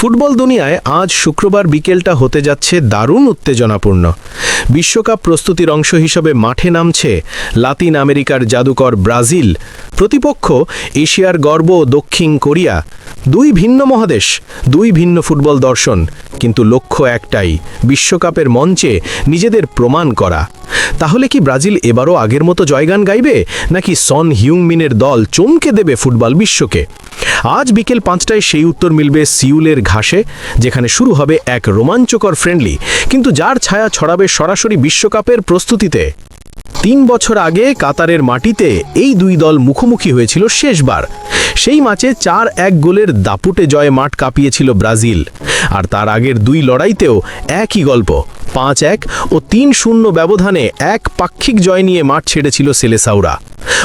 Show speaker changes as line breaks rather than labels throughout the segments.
Football দুনিয়ায় আজ শুক্রবার বিকেলটা হতে যাচ্ছে দারুণ উত্তেজনাপূর্ণ। বিশ্বকাপ প্রস্তুতির অংশ হিসেবে মাঠে নামছে লাতিন আমেরিকার জাদুকর ব্রাজিল। প্রতিপক্ষ এশিয়ার গর্ব দক্ষিণ কোরিয়া। দুই ভিন্ন মহাদেশ, দুই ভিন্ন ফুটবল দর্শন, কিন্তু লক্ষ্য একটাই, বিশ্বকাপের মঞ্চে নিজেদের প্রমাণ করা। তাহলে কি ব্রাজিল এবারও আগের মতো জয়গান গাইবে, নাকি সন হিউংমিনের দল চমকে দেবে ফুটবল বিশ্বকে? আজ বিকেল পাঁচটায় সেই উত্তর মিলবে সিউলের ঘাসে, যেখানে শুরু হবে এক রোমাঞ্চকর ফ্রেন্ডলি কিন্তু যার ছায়া ছড়াবে সরাসরি বিশ্বকাপের প্রস্তুতিতে। তিন বছর আগে কাতারের মাটিতে এই দুই দল মুখোমুখি হয়েছিল শেষবার। সেই ম্যাচে চার এক গোলের দাপুটে জয়ে মাঠ কাঁপিয়েছিল ব্রাজিল। আর তার আগের দুই লড়াইতেও একই গল্প। পাঁচ এক ও তিন শূন্য ব্যবধানে এক পাক্ষিক জয় নিয়ে মাঠ ছেড়েছিল সেলেসাউরা।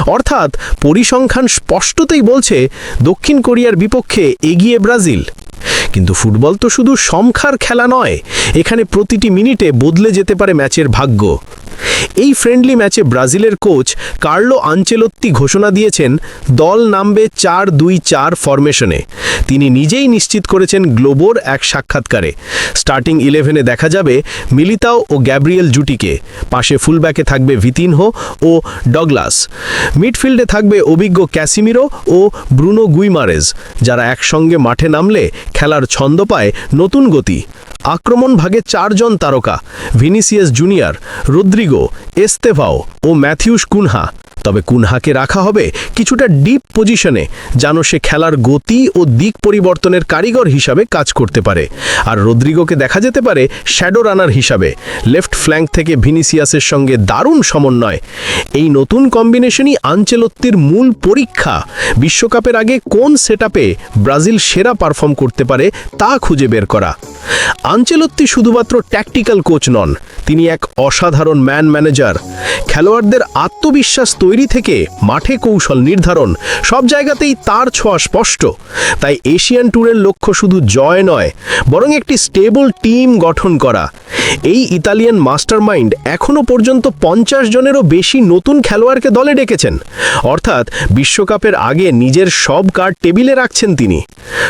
অর্থাৎ পরিসংখ্যান স্পষ্টতেই বলছে, দক্ষিণ কোরিয়ার বিপক্ষে এগিয়ে ব্রাজিল। কিন্তু ফুটবল তো শুধু সমখার খেলা নয়, এখানে প্রতিটি মিনিটে বদলে যেতে পারে ম্যাচের ভাগ্য। এই ফ্রেন্ডলি ম্যাচে ব্রাজিলের কোচ কার্লো আঞ্চেলত্তি ঘোষণা দিয়েছেন, দল নামবে চার দুই চার ফরমেশনে তিনি নিজেই নিশ্চিত করেছেন গ্লোবোর এক সাক্ষাৎকারে। স্টার্টিং ইলেভেনে দেখা যাবে মিলিতাও ও গ্যাব্রিয়েল জুটিকে। পাশে ফুলব্যাকে থাকবে ভিতিনহো ও ডগলাস। মিডফিল্ডে থাকবে অভিজ্ঞ ক্যাসিমিরো ও ব্রুনো গুইমারেজ, যারা একসঙ্গে মাঠে নামলে খেলার ছন্দ পায় নতুন গতি। আক্রমণ ভাগে চারজন তারকা, ভিনিসিয়াস জুনিয়র রুদ্রিগো এস্তেভাও ও ম্যাথিউস কুনহা তবে কুনহাকে রাখা হবে কিছুটা ডিপ পজিশনে যেন সে খেলার গতি ও দিক পরিবর্তনের কারিগর হিসাবে কাজ করতে পারে। আর রদ্রিগোকে দেখা যেতে পারে শ্যাডো রানার হিসাবে। লেফট ফ্ল্যাঙ্ক থেকে ভিনিসিয়াসের সঙ্গে দারুণ সমন্বয়। এই নতুন কম্বিনেশনই আঞ্চেলত্তির মূল পরীক্ষা। বিশ্বকাপের আগে কোন সেটআপে ব্রাজিল সেরা পারফর্ম করতে পারে তা খুঁজে বের করা। আঞ্চেলত্তি শুধুমাত্র ট্যাকটিক্যাল কোচ নন, তিনি এক অসাধারণ ম্যান ম্যানেজার খেলোয়াড়দের আত্মবিশ্বাস তৈরি থেকে মাঠে কৌশল নির্ধারণ সব জায়গাতেই তার ছোঁয়া স্পষ্ট। তাই এশিয়ান ট্যুরের লক্ষ্য শুধু জয় নয়, বরং একটি স্টেবল টিম গঠন করা। এই ইতালিয়ান মাস্টারমাইন্ড এখনও পর্যন্ত পঞ্চাশ জনেরও বেশি নতুন খেলোয়াড়কে দলে ডেকেছেন। অর্থাৎ বিশ্বকাপের আগে নিজের সব কার্ড টেবিলে রাখছেন তিনি।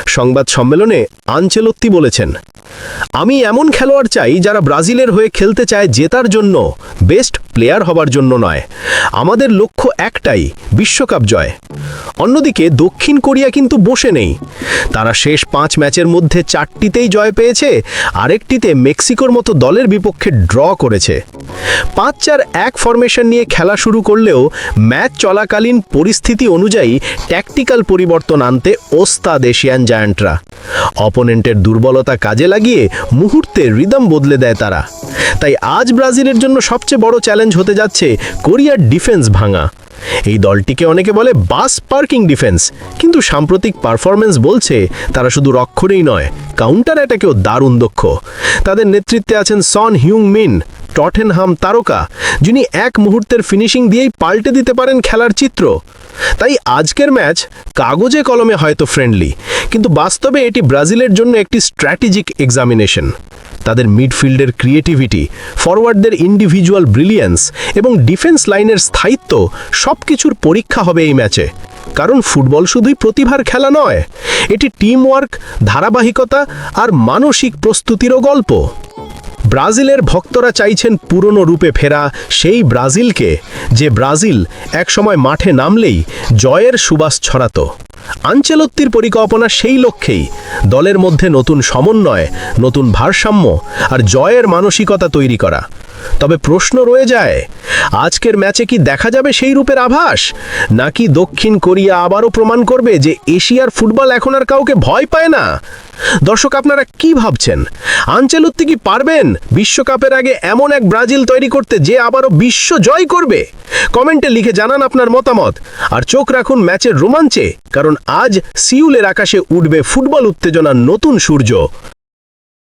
সংবাদ সম্মেলনে আঞ্চেলত্তি বলেছেন, আমি এমন খেলোয়াড় চাই যারা ব্রাজিলের হয়ে খেলতে চায় জেতার জন্য, বেস্ট প্লেয়ার হবার জন্য নয়। আমাদের লক্ষ্য একটাই, বিশ্বকাপ জয়। অন্যদিকে দক্ষিণ কোরিয়া কিন্তু বসে নেই। তারা শেষ পাঁচ ম্যাচের মধ্যে চারটিতেই জয় পেয়েছে, আরেকটিতে মেক্সিকোর মতো দলের বিপক্ষে ড্র করেছে। পাঁচ চার এক ফরমেশন নিয়ে খেলা শুরু করলেও ম্যাচ চলাকালীন পরিস্থিতি অনুযায়ী ট্যাকটিক্যাল পরিবর্তন আনতে ওস্তাদ এশিয়ান জায়ান্টরা। অপোনেন্টের দুর্বলতা কাজে লাগিয়ে মুহূর্তে রিদম বদলে দেয় তারা। তাই আজ ব্রাজিলের জন্য সবচেয়ে বড় চ্যালেঞ্জ হতে যাচ্ছে কোরিয়ার ডিফেন্স ভাঙা। এই দলটিকে অনেকে বলে বাস পার্কিং ডিফেন্স কিন্তু সাম্প্রতিক পারফরমেন্স বলছে তারা শুধু রক্ষণেই নয় কাউন্টার অ্যাটাকেও দারুণ দক্ষ। তাদের নেতৃত্বে আছেন সন হিউং মিন টটেনহাম তারকা, যিনি এক মুহূর্তের ফিনিশিং দিয়েই পাল্টে দিতে পারেন খেলার চিত্র। তাই আজকের ম্যাচ কাগজে কলমে হয়তো ফ্রেন্ডলি কিন্তু বাস্তবে এটি ব্রাজিলের জন্য একটি স্ট্র্যাটেজিক এক্সামিনেশন তাদের মিডফিল্ডের ক্রিয়েটিভিটি ফরওয়ার্ডদের ইন্ডিভিজুয়াল ব্রিলিয়েন্স এবং ডিফেন্স লাইনের স্থায়িত্ব সব কিছুর পরীক্ষা হবে এই ম্যাচে কারণ ফুটবল শুধুই প্রতিভার খেলা নয়, এটি টিমওয়ার্ক ধারাবাহিকতা আর মানসিক প্রস্তুতিরও গল্প। ব্রাজিলের ভক্তরা চাইছেন পুরনো রূপে ফেরা সেই ব্রাজিলকে, যে ব্রাজিল একসময় মাঠে নামলেই জয়ের সুবাস ছড়াত। আঞ্চেলত্তির পরিকল্পনা সেই লক্ষ্যেই, দলের মধ্যে নতুন সমন্বয়, নতুন ভারসাম্য আর জয়ের মানসিকতা তৈরি করা। তবে প্রশ্ন রয়ে যায় আজকের ম্যাচে কি দেখা যাবে সেই রূপের আভাস? নাকি দক্ষিণ কোরিয়া আবারও প্রমাণ করবে যে এশিয়ার ফুটবল এখন আর কাউকে ভয় পায় না? দর্শক, আপনারা কি ভাবছেন? আঞ্চেলত্তি কি পারবেন? বিশ্বকাপের আগে এমন এক ব্রাজিল তৈরি করতে যে আবারও বিশ্ব জয় করবে? কমেন্টে লিখে জানান আপনার মতামত। আর চোখ রাখুন ম্যাচের রোমাঞ্চে, কারণ আজ সিউলের আকাশে উঠবে ফুটবল উত্তেজনার নতুন সূর্য।